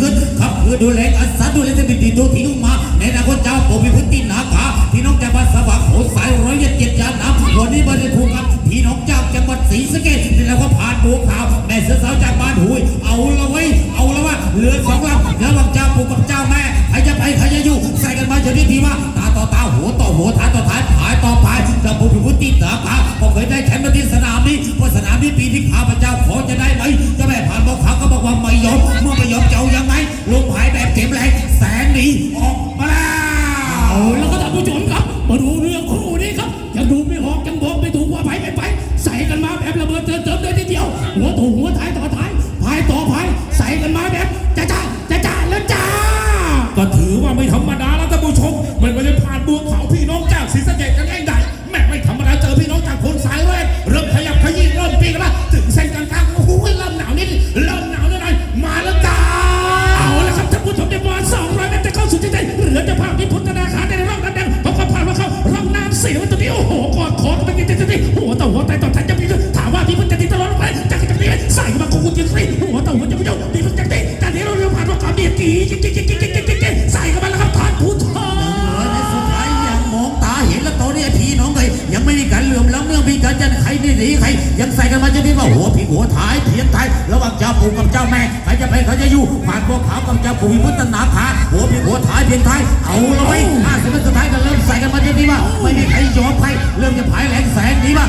ขึ้นขับคือดูแลอัศดูแลจะติดตัวที่นุ่งมา ในนาคตเจ้าปู่มีพื้นที่หนาขาพี่น้องจากบ้านสว่างโขสายร้อยเจ็ดเจ็ดยานน้ำวันนี้บริภูมิกับพี่น้องจากจังหวัดศรีสะเกษแล้วก็ผ่านบัวขาวแม่เสือสาวจากบ้านหุยเอาละไว้ เอาละว่าเหลือสองลำระหว่างเจ้าปู่กับเจ้าแม่ใครจะไปใครจะอยู่ใส่กันมาจนนี้ทีว่าตาต่อตาหัวต่อหัวท้ายต่อท้ายผายต่อผายจ้าปู่มีพื้นที่หนาขาผมเคยได้แชมป์มาที่สนามนี้เพราะสนามนี้ปีที่ข้า ติดหัวต่อหัวใจต่อใจจะมีถามว่าพี่พุทธจะติดตลอดไปจากจากนี้ใส่มาของคุณยังสิหัวต่อหัวจะไม่ยอมพี่พุทธจะติดแต่นี้เราเรียกผ่านว่าความเบียดจีจิ๊กจิ๊กจิ๊กจิ๊กจิ๊กจิ๊กใส่กันมาแล้วครับผ่านผู้ชมในสุดท้ายยังมองตาเห็นแล้วตอนนี้พี่น้องเลยยังไม่มีการเหลื่อมล้ำเรื่องมีการยันใครนี่หนีใครยังใส่กันมาจะนี่ว่าหัวผีหัวท้ายเทียนท้ายระหว่างเจ้าปู่กับเจ้าแม่ใครจะไปใครจะอยู่ผ่านพวกขาวกับเจ้าปู่มีพุทธนาคาหัวผีหัวท้ายเพียงท้ายเอาละไว้ห้าสิบสุดท้ายก็เริ่มใส่กันมาจะนี่ว่าไม่มีใครยอมใครเริ่มจะผายแรงแสงนี้ว่า